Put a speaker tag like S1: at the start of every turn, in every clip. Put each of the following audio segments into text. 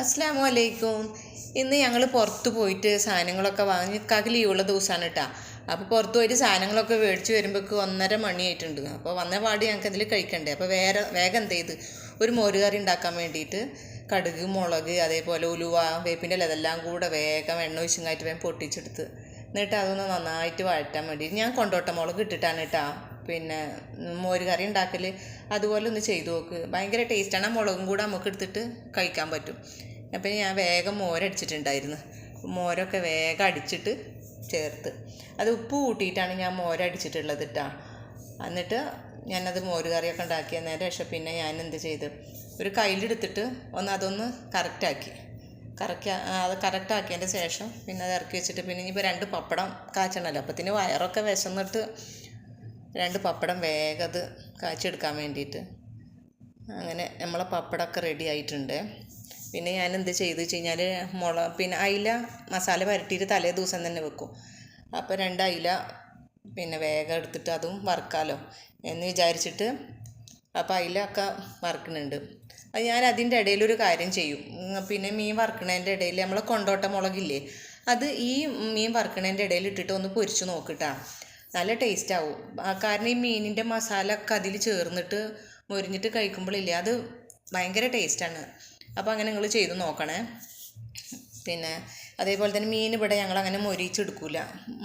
S1: അസ്സാം വലൈക്കും ഇന്ന് ഞങ്ങൾ പുറത്ത് പോയിട്ട് സാധനങ്ങളൊക്കെ വാങ്ങി കാക്ക് ലീവുള്ള ദിവസമാണ് കേട്ടോ അപ്പോൾ പുറത്ത് പോയിട്ട് സാധനങ്ങളൊക്കെ മേടിച്ച് വരുമ്പോഴേക്ക് ഒന്നര മണിയായിട്ടുണ്ട്. അപ്പോൾ വന്ന പാട് ഞങ്ങൾക്ക് അതിൽ കഴിക്കണ്ടേ. അപ്പോൾ വേറെ വേഗം എന്ത് ചെയ്ത് ഒരു മോര് കറി ഉണ്ടാക്കാൻ വേണ്ടിയിട്ട് കടുക് മുളക് അതേപോലെ ഉലുവ വേപ്പിന്റെ ഇതെല്ലാം കൂടെ വേഗം എണ്ണ ഒഴിച്ചങ്ങായിട്ട് വേഗം പൊട്ടിച്ചെടുത്ത്. എന്നിട്ട് അതൊന്ന് നന്നായിട്ട് വഴറ്റാൻ വേണ്ടി ഞാൻ കൊണ്ടോട്ട മുളക് ഇട്ടിട്ടാണ് കേട്ടോ പിന്നെ മോര് കറി ഉണ്ടാക്കൽ അതുപോലെ ഒന്ന് ചെയ്തു നോക്ക്. ഭയങ്കര ടേസ്റ്റാണ് ആ മുളകും കൂടെ നമുക്ക് എടുത്തിട്ട് കഴിക്കാൻ പറ്റും. അപ്പം ഞാൻ വേഗം മോരടിച്ചിട്ടുണ്ടായിരുന്നു മോരൊക്കെ വേഗം അടിച്ചിട്ട് ചേർത്ത്. അത് ഉപ്പ് കൂട്ടിയിട്ടാണ് ഞാൻ മോരടിച്ചിട്ടുള്ളത് കേട്ടോ എന്നിട്ട് ഞാനത് മോര് കറിയൊക്കെ ഉണ്ടാക്കിയതിന് ശേഷം പിന്നെ ഞാൻ എന്ത് ചെയ്ത് ഒരു കയ്യിലെടുത്തിട്ട് ഒന്ന് അതൊന്ന് കറക്റ്റാക്കി കറക്റ്റ് അത് കറക്റ്റാക്കിയതിന്റെ ശേഷം പിന്നെ അത് ഇറക്കി വെച്ചിട്ട് പിന്നെ ഇനിയിപ്പോൾ രണ്ട് പപ്പടം കാച്ചണമല്ലോ അപ്പത്തിന് വയറൊക്കെ വിശന്നിട്ട് രണ്ട് പപ്പടം വേഗത് കാച്ചെടുക്കാൻ വേണ്ടിയിട്ട്. അങ്ങനെ നമ്മളെ പപ്പടമൊക്കെ റെഡി ആയിട്ടുണ്ട്. പിന്നെ ഞാൻ എന്ത് ചെയ്തു വെച്ച് കഴിഞ്ഞാൽ മുള പിന്നെ അയില മസാല പുരട്ടിയിട്ട് തലേ ദിവസം തന്നെ വെക്കും. അപ്പോൾ രണ്ട് അയില പിന്നെ വേഗം എടുത്തിട്ട് അതും വറുക്കാമല്ലോ എന്ന് വിചാരിച്ചിട്ട് അപ്പോൾ അയിലൊക്കെ വറുക്കുന്നുണ്ട് അത് ഞാൻ അതിന്റെ ഇടയിൽ ഒരു കാര്യം ചെയ്യും. പിന്നെ മീൻ വറുക്കണതിന്റെ ഇടയിൽ നമ്മൾ കൊണ്ടോട്ട മുളകില്ലേ അത് ഈ മീൻ വറുക്കണതിന്റെ ഇടയിൽ ഇട്ടിട്ട് ഒന്ന് പൊരിച്ച് നോക്കിട്ടാ നല്ല ടേസ്റ്റ് ആവും. ആ, കാരണം ഈ മീനിന്റെ മസാല ഒക്കെ അതിൽ ചേർന്നിട്ട് മൊരിഞ്ഞിട്ട് കഴിക്കുമ്പോഴില്ലേ അത് ഭയങ്കര ടേസ്റ്റാണ് അപ്പോൾ അങ്ങനെ നിങ്ങൾ ചെയ്ത് നോക്കണേ. പിന്നെ അതേപോലെ തന്നെ മീൻ ഇവിടെ ഞങ്ങൾ അങ്ങനെ മൊരിച്ചെടുക്കൂല.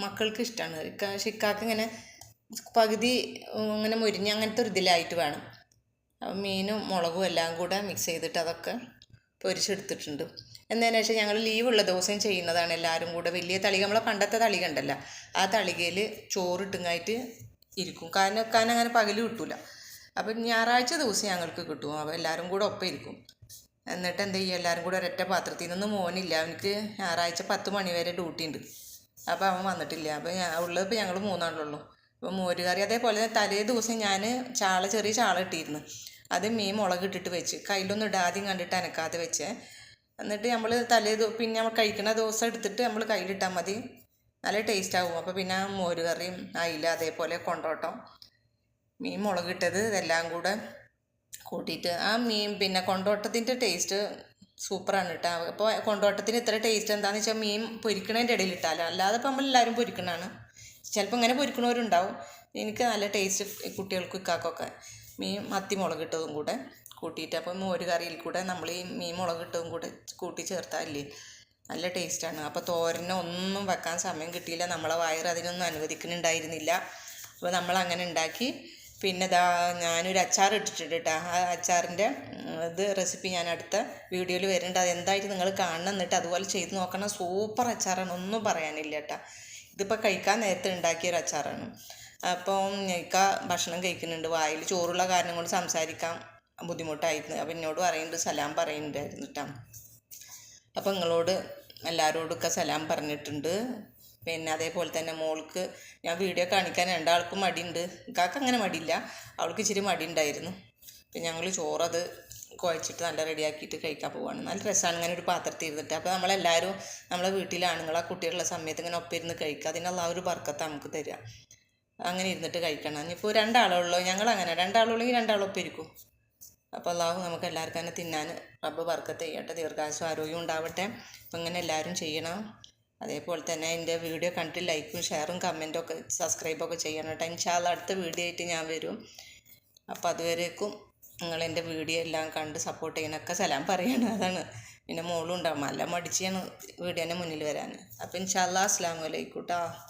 S1: മക്കൾക്ക് ഇഷ്ടമാണ് പക്ഷെ ഇക്കാക്ക് ഇങ്ങനെ പകുതി ഇങ്ങനെ മൊരിഞ്ഞ് അങ്ങനത്തെ ഒരു ഇതിലായിട്ട് വേണം. അപ്പം മീനും മുളകും എല്ലാം കൂടെ മിക്സ് ചെയ്തിട്ട് അതൊക്കെ പൊരിച്ചെടുത്തിട്ടുണ്ട്. എന്നതിന് ശേഷം ഞങ്ങൾ ലീവുള്ള ദിവസം ചെയ്യുന്നതാണ് എല്ലാവരും കൂടെ. വലിയ തളിക നമ്മളെ പണ്ടത്തെ തളിക ഉണ്ടല്ലോ. ആ തളികയിൽ ചോറിട്ടുങ്ങായിട്ട് ഇരിക്കും. കാരണം കാരണം അങ്ങനെ പകൽ കിട്ടൂല. അപ്പം ഞായറാഴ്ച ദിവസം ഞങ്ങൾക്ക് കിട്ടും. അപ്പോൾ എല്ലാവരും കൂടെ ഒപ്പം ഇരിക്കും. എന്നിട്ട് എന്താ ചെയ്യുക എല്ലാവരും കൂടെ ഒരൊറ്റ പാത്രത്തിൽ നിന്ന് മോനില്ല. അവനക്ക് ഞായറാഴ്ച പത്ത് മണി വരെ ഡ്യൂട്ടി ഉണ്ട്. അപ്പോൾ അവൻ വന്നിട്ടില്ല. അപ്പോൾ ഞാൻ ഉള്ളത് ഇപ്പോൾ ഞങ്ങൾ മൂന്നാളുള്ളൂ അപ്പോൾ മോരുകറി അതേപോലെ തലേ ദിവസം ഞാൻ ചാള ചെറിയ ചാള ഇട്ടിരുന്നു. അത് മീൻ മുളക് ഇട്ടിട്ട് വെച്ച്. കയ്യിലൊന്നും ഇടാതെയും കണ്ടിട്ട് അനക്കാതെ വെച്ചേ. എന്നിട്ട് നമ്മൾ തലേ പിന്നെ നമ്മൾ കഴിക്കുന്ന ദിവസം എടുത്തിട്ട് നമ്മൾ കയ്യിലിട്ടാൽ മതി. നല്ല ടേസ്റ്റ് ആകും അപ്പോൾ പിന്നെ മോര് കറിയും അയില അതേപോലെ കൊണ്ടോട്ടം. മീൻ മുളകിട്ടത് ഇതെല്ലാം കൂടെ കൂട്ടിയിട്ട്. ആ മീൻ പിന്നെ കൊണ്ടോട്ടത്തിന്റെ ടേസ്റ്റ് സൂപ്പറാണ് കേട്ടോ അപ്പോൾ കൊണ്ടോട്ടത്തിന് ഇത്ര ടേസ്റ്റ് എന്താണെന്ന് വെച്ചാൽ മീൻ പൊരിക്കണതിന്റെ ഇടയിൽ ഇട്ടാലോ. അല്ലാതെ ഇപ്പോൾ നമ്മളെല്ലാവരും പൊരിക്കണതാണ്. ചിലപ്പോൾ ഇങ്ങനെ പൊരിക്കണവരുണ്ടാവും. എനിക്ക് നല്ല ടേസ്റ്റ് കുട്ടികൾക്ക് ഇക്കാക്കൊക്കെ. മീൻ മത്തി മുളകിട്ടതും കൂടെ കൂട്ടിയിട്ട് അപ്പോൾ മോര് കറിയിൽ കൂടെ നമ്മൾ ഈ മീൻ മുളകിട്ടതും കൂടെ കൂട്ടി ചേർത്താലേ നല്ല ടേസ്റ്റാണ്. അപ്പോൾ തോരനെ ഒന്നും വെക്കാൻ സമയം കിട്ടിയില്ല. നമ്മളെ വയറ് അതിനൊന്നും അനുവദിക്കുന്നുണ്ടായിരുന്നില്ല. അപ്പോൾ നമ്മൾ അങ്ങനെ ഉണ്ടാക്കി. പിന്നെ ദാ ഞാനൊരു അച്ചാർ ഇട്ടിട്ടുണ്ട് കേട്ടോ ആ അച്ചാറിന്റെ ഇത് റെസിപ്പി ഞാൻ അടുത്ത വീഡിയോയിൽ വരുന്നുണ്ട്. അത് എന്തായിട്ട് നിങ്ങൾ കാണണം എന്നിട്ട് അതുപോലെ ചെയ്ത് നോക്കണം. സൂപ്പർ അച്ചാറാണ്. ഒന്നും പറയാനില്ല കേട്ടോ. ഇതിപ്പോൾ കഴിക്കാൻ നേരത്തെ ഉണ്ടാക്കിയൊരു അച്ചാറാണ്. അപ്പം ഞങ്ങൾക്ക് ഭക്ഷണം കഴിക്കുന്നുണ്ട്. വായിൽ ചോറുള്ള കാരണം കൊണ്ട് സംസാരിക്കാൻ ബുദ്ധിമുട്ടായിരുന്നു. അപ്പം എന്നോട് പറയുന്നുണ്ട് സലാം പറയുന്നുണ്ടായിരുന്നു കേട്ടോ അപ്പം നിങ്ങളോട് എല്ലാവരോടൊക്കെ സലാം പറഞ്ഞിട്ടുണ്ട്. പിന്നെ അതേപോലെ തന്നെ മോൾക്ക് ഞാൻ വീഡിയോ കാണിക്കാൻ രണ്ടാൾക്കും മടിയുണ്ട്. കാക്ക അങ്ങനെ മടിയില്ല. അവൾക്ക് ഇച്ചിരി മടിയുണ്ടായിരുന്നു. അപ്പം ഞങ്ങൾ ചോറത് കുഴച്ചിട്ട് നല്ല റെഡിയാക്കിയിട്ട് കഴിക്കാൻ പോവാണ്. നല്ല രസമാണ് ഇങ്ങനെ ഒരു പാത്രത്തിൽ ഇരുന്നിട്ട്. അപ്പോൾ നമ്മളെല്ലാവരും നമ്മളെ വീട്ടിലാണുങ്ങളാ കുട്ടികളുടെ സമയത്ത് ഇങ്ങനെ ഒപ്പം ഇരുന്ന് കഴിക്കുക അതിനുള്ള ആ ഒരു ബർക്കത്ത് നമുക്ക് തരിക അങ്ങനെ ഇരുന്നിട്ട് കഴിക്കണം. ഇനിയിപ്പോൾ രണ്ടാളുള്ളൂ. ഞങ്ങൾ അങ്ങനെ രണ്ടാളുള്ളെങ്കിൽ രണ്ടാളൊപ്പം ഇരിക്കും. അപ്പോൾ അള്ളാഹു നമുക്ക് എല്ലാവർക്കും തന്നെ തിന്നാൻ റബ്ബ് വർക്കത്ത് ചെയ്യട്ടെ. ദീർഘാശം ആരോഗ്യം ഉണ്ടാവട്ടെ. അപ്പം ഇങ്ങനെ എല്ലാവരും ചെയ്യണം. അതേപോലെ തന്നെ എന്റെ വീഡിയോ കണ്ടിട്ട് ലൈക്കും ഷെയറും കമന്റും ഒക്കെ സബ്സ്ക്രൈബൊക്കെ ചെയ്യണം കേട്ടോ. ഇൻഷാല്ല അടുത്ത വീഡിയോ ആയിട്ട് ഞാൻ വരും. അപ്പോൾ അതുവരേക്കും നിങ്ങൾ എന്റെ വീഡിയോ എല്ലാം കണ്ട് സപ്പോർട്ട് ചെയ്യണമൊക്കെ സലാം പറയണം. അതാണ് പിന്നെ മോളും ഉണ്ടാവും. നല്ല മടിച്ചാണ് വീഡിയോന്റെ മുന്നിൽ വരാൻ. അപ്പോൾ ഇൻഷാല്ലാ അസ്ലാമലൈക്കൂട്ടാ